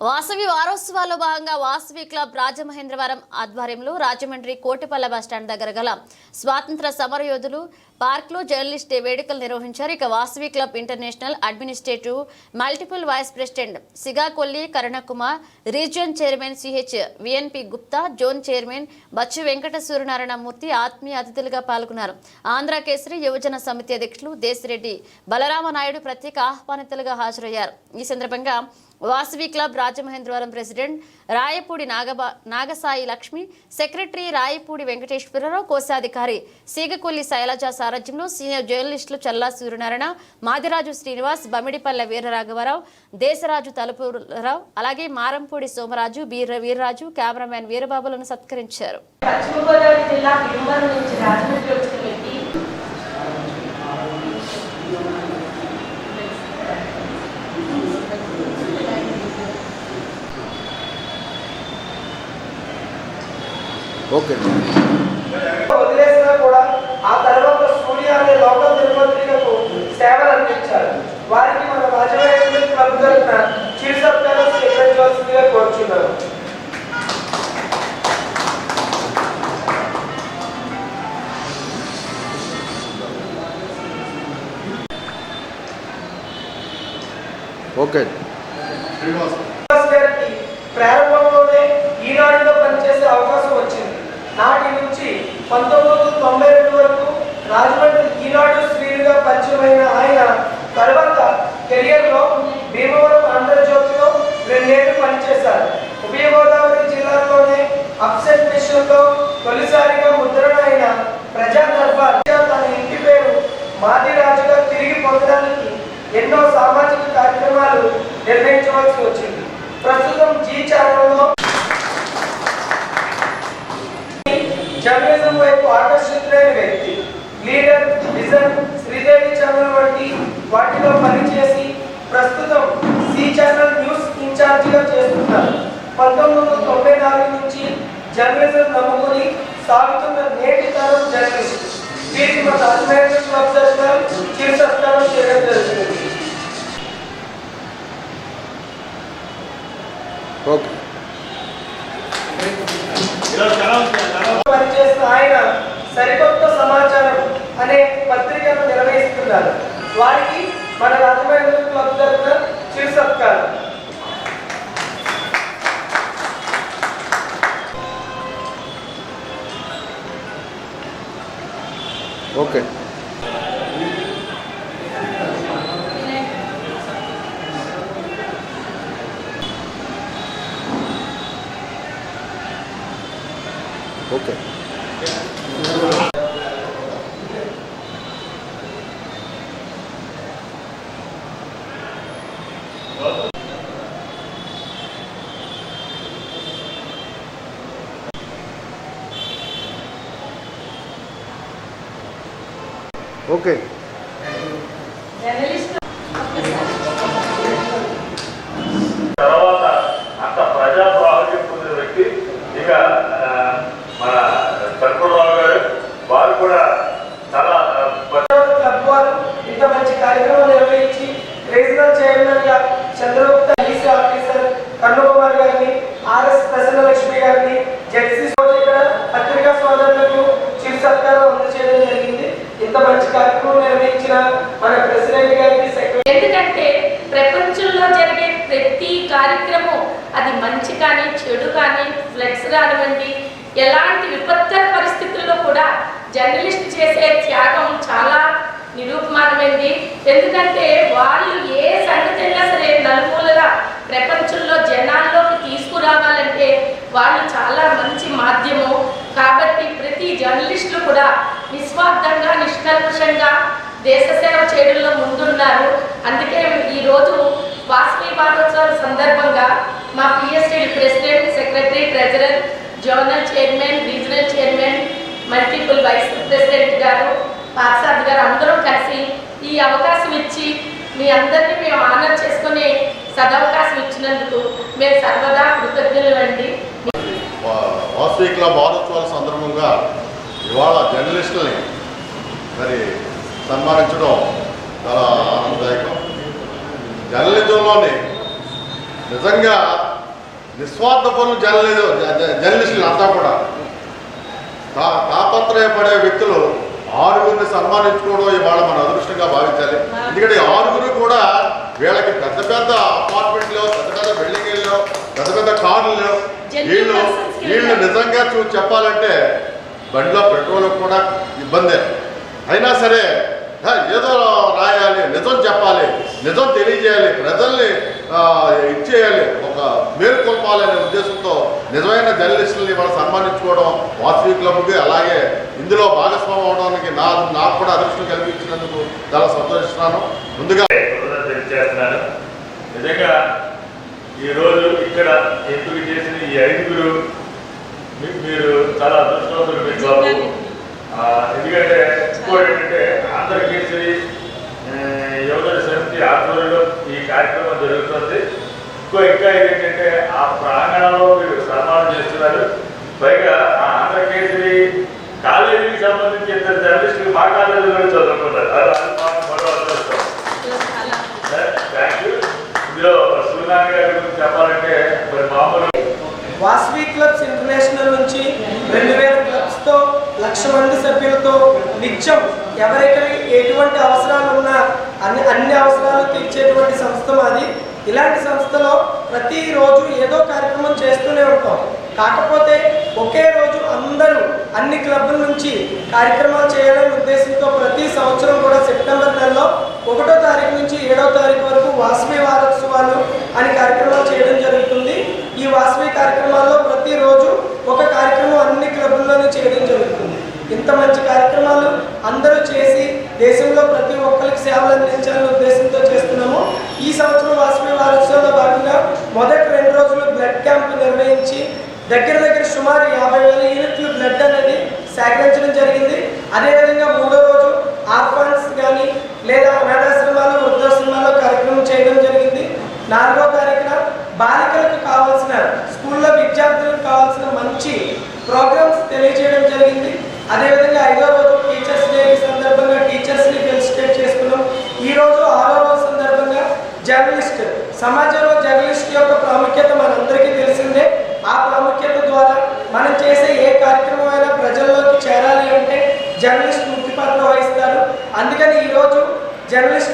వాసవి వారోత్సవాల్లో భాగంగా వాసవి క్లబ్ రాజమహేంద్రవరం ఆధ్వర్యంలో రాజమండ్రి కోటిపల్ల బస్టాండ్ దగ్గర గల స్వాతంత్ర సమరయోధులు పార్క్లో జర్నలిస్ట్ డే వేడుకలు నిర్వహించారు. ఇక Vasavi club international administrative multiple vice president Sigakolli Karunakumar region chairman CH VNP Gupta zone chairman Bachchu Venkata Suryanarayanamurthy ఆత్మీయ అతిథులుగా పాల్గొన్నారు. ఆంధ్ర కేసరి యువజన సమితి అధ్యక్షులు దేశిరెడ్డి బలరామనాయుడు ప్రత్యేక ఆహ్వానితులుగా హాజరయ్యారు. ఈ సందర్భంగా వాసవి క్లబ్ రాజమహేంద్రవరం ప్రెసిడెంట్ రాయపూడి నాగబా నాగసాయి లక్ష్మి సెక్రటరీ రాయపూడి వెంకటేశ్వరరావు కోశాధికారి సీగకొల్లి శైలజ సారథ్యంలో సీనియర్ జర్నలిస్టులు చల్లా సూర్యనారాయణ మాదిరాజు శ్రీనివాస్ బమిడిపల్లె వీరరాఘవరావు దేశరాజు తలుపురావు అలాగే మారంపూడి సోమరాజు బీర వీర్రాజు కెమెరామ్యాన్ వీరబాబులను సత్కరించారు. పశ్చిమ గోదావరి జిల్లా భీమవరం నుంచి రాజమండ్రి వచ్చిన వ్యక్తి ఓకే వదిలేసినా కూడా ఆ తర్వాత సూర్య అనే లోకల్ దినపత్రికకు సేవలు అందించారు. వారికి మన రాజమహేంద్ర క్లబ్ తరఫున చీఫ్ స్వీకరించవలసిందిగా కోరుచున్నాను. ఓకే. ప్రారంభంలోనే ఈనాడులో పనిచేసే అవకాశం వచ్చింది. నాటి నుంచి పంతొమ్మిది వందల తొంభై రెండు వరకు రాజమండ్రి ఈనాడు గా పరిచయమైన ఆయన తర్వాత కెరియర్లో భీమవరం ఆంధ్రజ్యోతిలో రెండేళ్ళు పనిచేశారు. ఉభయ గోదావరి జిల్లాలోనే అప్సెట్ విషయంలో తొలిసారిగా ముద్రణ అయిన ప్రజా దర్బార్ తన ఇంటి పేరు మాదిరాజుగా తిరిగి పొందడానికి ఎన్నో సామాజిక కార్యక్రమాలు నిర్వహించవలసి వచ్చింది ప్రస్తుతం జీ ఛానల్లో జర్నలిజం వైపు ఆకర్షితులైన వ్యక్తి లీడర్ విజన్ శ్రీదేవి ఛానల్ వంటి వాటిలో పనిచేసి ప్రస్తుతం సి ఛానల్ న్యూస్ ఇన్ఛార్జిగా చేస్తున్నారు పంతొమ్మిది వందల తొంభై నాలుగు నుంచి జర్నలిజం నమ్ముకుని సాగుతున్న నేటి తరం జర్నలిస్ట్ వీరికి మన రాజమహేంద్ర క్లబ్ తరఫున చిరు సత్కారం చేయడం జరుగుతుంది ఓకే. పనిచేసిన ఆయన సరికొత్త సమాచారం అనే పత్రికను నిర్వహిస్తున్నారు. వారికి మన రాజమహేంద్ర క్లబ్ తరఫున చిరు సత్కారం ఓకే. ఓకే ఓకే జర్నలిస్ట్ తర్వాత అంత ప్రజా ప్రాముఖ్యం పొందిన వ్యక్తి ఇక ఆ, మన సర్కులరావు గారు వారు కూడా చాలా ఆ, ప- క్లబ్ వారు ఇంత మంచి కార్యక్రమం నిర్వహించి రీజనల్ చైర్మన్గా చంద్రగుప్త ఈసీ ఆఫీసర్ కన్నుకుమార్ గారిని ఆర్ఎస్ ప్రసన్న లక్ష్మి గారిని జెడ్సీ రోజు ఇక్కడ పత్రికా సోదరులకు చీఫ్ సత్కారం అందజేయడం జరిగింది ఇంత మంచి కార్యక్రమం నిర్వహించిన మన ప్రెసిడెంట్ గారికి సెక్రటరీ ఎందుకంటే ప్రపంచంలో జరిగే ప్రతి కార్యక్రమం అది మంచి కానీ చెడు కానీ ఫ్లెక్స్ రానివ్వండి ఎలాంటి విపత్తర పరిస్థితుల్లో కూడా జర్నలిస్ట్ చేసే త్యాగం చాలా నిరూపమానమైంది. ఎందుకంటే వాళ్ళు ఏ సంగతి అయినా సరే నలుమూలగా ప్రపంచంలో జనాల్లోకి తీసుకురావాలంటే వాళ్ళు చాలా మంచి మాధ్యమం. కాబట్టి ప్రతి జర్నలిస్టులు కూడా నిస్వార్థంగా నిష్కల్మషంగా దేశ సేవ చేయడంలో ముందున్నారు. అందుకే ఈరోజు వాసవి వారోత్సవాల సందర్భంగా మా PST president secretary treasurer zonal chairman multiple vice president గారు పార్సాద్ గారు అందరం కలిసి ఈ అవకాశం ఇచ్చి మీ అందరినీ మేము ఆనర్ చేసుకునే సదవకాశం ఇచ్చినందుకు మేము సర్వదా కృతజ్ఞులు అండి. వా- క్లబ్ వారోత్సవాల సందర్భంగా ఇవాళ జర్నలిస్టులని మరి సన్మానించడం చాలా ఆనందదాయకం. జర్నలిజంలోని నిజంగా నిస్వార్థ పనులు జర్నలిస్టులు అంతా కూడా. తాపత్రయపడే వ్యక్తులు ఆరుగురిని సన్మానించుకోవడం ఇవాళ మన అదృష్టంగా భావించాలి. ఎందుకంటే ఆరుగురు కూడా వీళ్ళకి పెద్ద పెద్ద అపార్ట్మెంట్లో పెద్ద పెద్ద బిల్డింగ్లో పెద్ద పెద్ద కార్లు వీళ్ళు వీళ్ళు నిజంగా చూ చెప్పాలంటే బండిలో పెట్రోల్ కూడా ఇబ్బందే. అయినా సరే ఏదో రాయాలి నిజం చెప్పాలి నిజం తెలియజేయాలి ప్రజల్ని ఇచ్చేయాలి ఒక మేలుకొల్పాలనే ఉద్దేశంతో నిజమైన జర్నలిస్టులని మనం సన్మానించుకోవడం వాసవి క్లబ్కి అలాగే ఇందులో భాగస్వామ్యం అవడానికి నా నాకు కూడా అదృష్టం కల్పించినందుకు చాలా సంతోషిస్తున్నాను. ముందుగా తెలియజేస్తున్నాను. నిజంగా ఈరోజు ఇక్కడ ఎంపిక చేసిన ఈ ఐదుగురు మీరు చాలా అదృష్టవంతులు మీ బాబు ఎందుకంటే ఇంకోటి ఏంటంటే ఆంధ్రకేసరి యువజన సమితి ఆధ్వర్యంలో ఈ కార్యక్రమం జరుగుతుంది. ఇంకో ఇంకా ఏంటంటే ఆ ప్రాంగణంలో మీరు సన్మానం చేస్తున్నారు. పైగా ఆ ఆంధ్రకేసరి కాలేజీకి సంబంధించి ఇద్దరు జర్నలిస్టులు మా కాలేజీలో యూ ఇందులో సూర్యనారాయణ గారి గురించి చెప్పాలంటే మరి మామూలు వాస్వి క్లబ్స్ ఇంటర్నేషనల్ నుంచి రెండు వేల క్లబ్స్తో లక్ష మంది సభ్యులతో నిత్యం ఎవరైతే ఎటువంటి అవసరాలు ఉన్నా అన్ని అన్ని అవసరాలు తీర్చేటువంటి సంస్థ మాది. ఇలాంటి సంస్థలో ప్రతిరోజు ఏదో కార్యక్రమం చేస్తూనే ఉంటాం. కాకపోతే ఒకే రోజు అందరూ అన్ని క్లబ్ల నుంచి కార్యక్రమాలు చేయాలనే ఉద్దేశంతో ప్రతి సంవత్సరం కూడా సెప్టెంబర్ నెలలో ఒకటో తారీఖు నుంచి ఏడో తారీఖు వరకు వాసవి వారోత్సవాలు అని కార్యక్రమాలు చేయడం జరుగుతుంది. ఈ వాసవి కార్యక్రమాల్లో ప్రతిరోజు ఒక కార్యక్రమం అన్ని క్లబ్ల్లోనూ చేయడం జరుగుతుంది. ఇంత మంచి కార్యక్రమం దేశంలో ప్రతి ఒక్కరికి సేవలు అందించాలనే ఉద్దేశంతో చేస్తున్నాము. ఈ సంవత్సరం వాసవి వారోత్సవంలో భాగంగా మొదటి రెండు రోజులు బ్లడ్ క్యాంప్ నిర్వహించి దగ్గర దగ్గర సుమారు యాభై వేల యూనిట్లు బ్లడ్ అనేది సేకరించడం జరిగింది. అదేవిధంగా మూడో రోజు ఆర్ఫాన్స్ కానీ లేదా అనాథాశ్రమాలు వృద్ధాశ్రమాల్లో కార్యక్రమం చేయడం జరిగింది. నాలుగో తారీఖున బాలికలకు కావాల్సిన స్కూల్లో విద్యార్థులకు కావాల్సిన మంచి ప్రోగ్రామ్స్ తెలియజేయడం జరిగింది. అదేవిధంగా ఐదో రోజు టీచర్స్ని ఫెలిసిటేట్ చేసుకున్నాం. ఈ రోజు ఆరో రోజు సందర్భంగా జర్నలిస్ట్ సమాజంలో జర్నలిస్ట్ యొక్క ప్రాముఖ్యత మనందరికీ తెలిసిందే. ఆ ప్రాముఖ్యత ద్వారా మనం చేసే ఏ కార్యక్రమం అయినా ప్రజల్లోకి చేరాలి అంటే జర్నలిస్ట్ ముఖ్య పాత్ర వహిస్తారు. అందుకని ఈరోజు జర్నలిస్ట్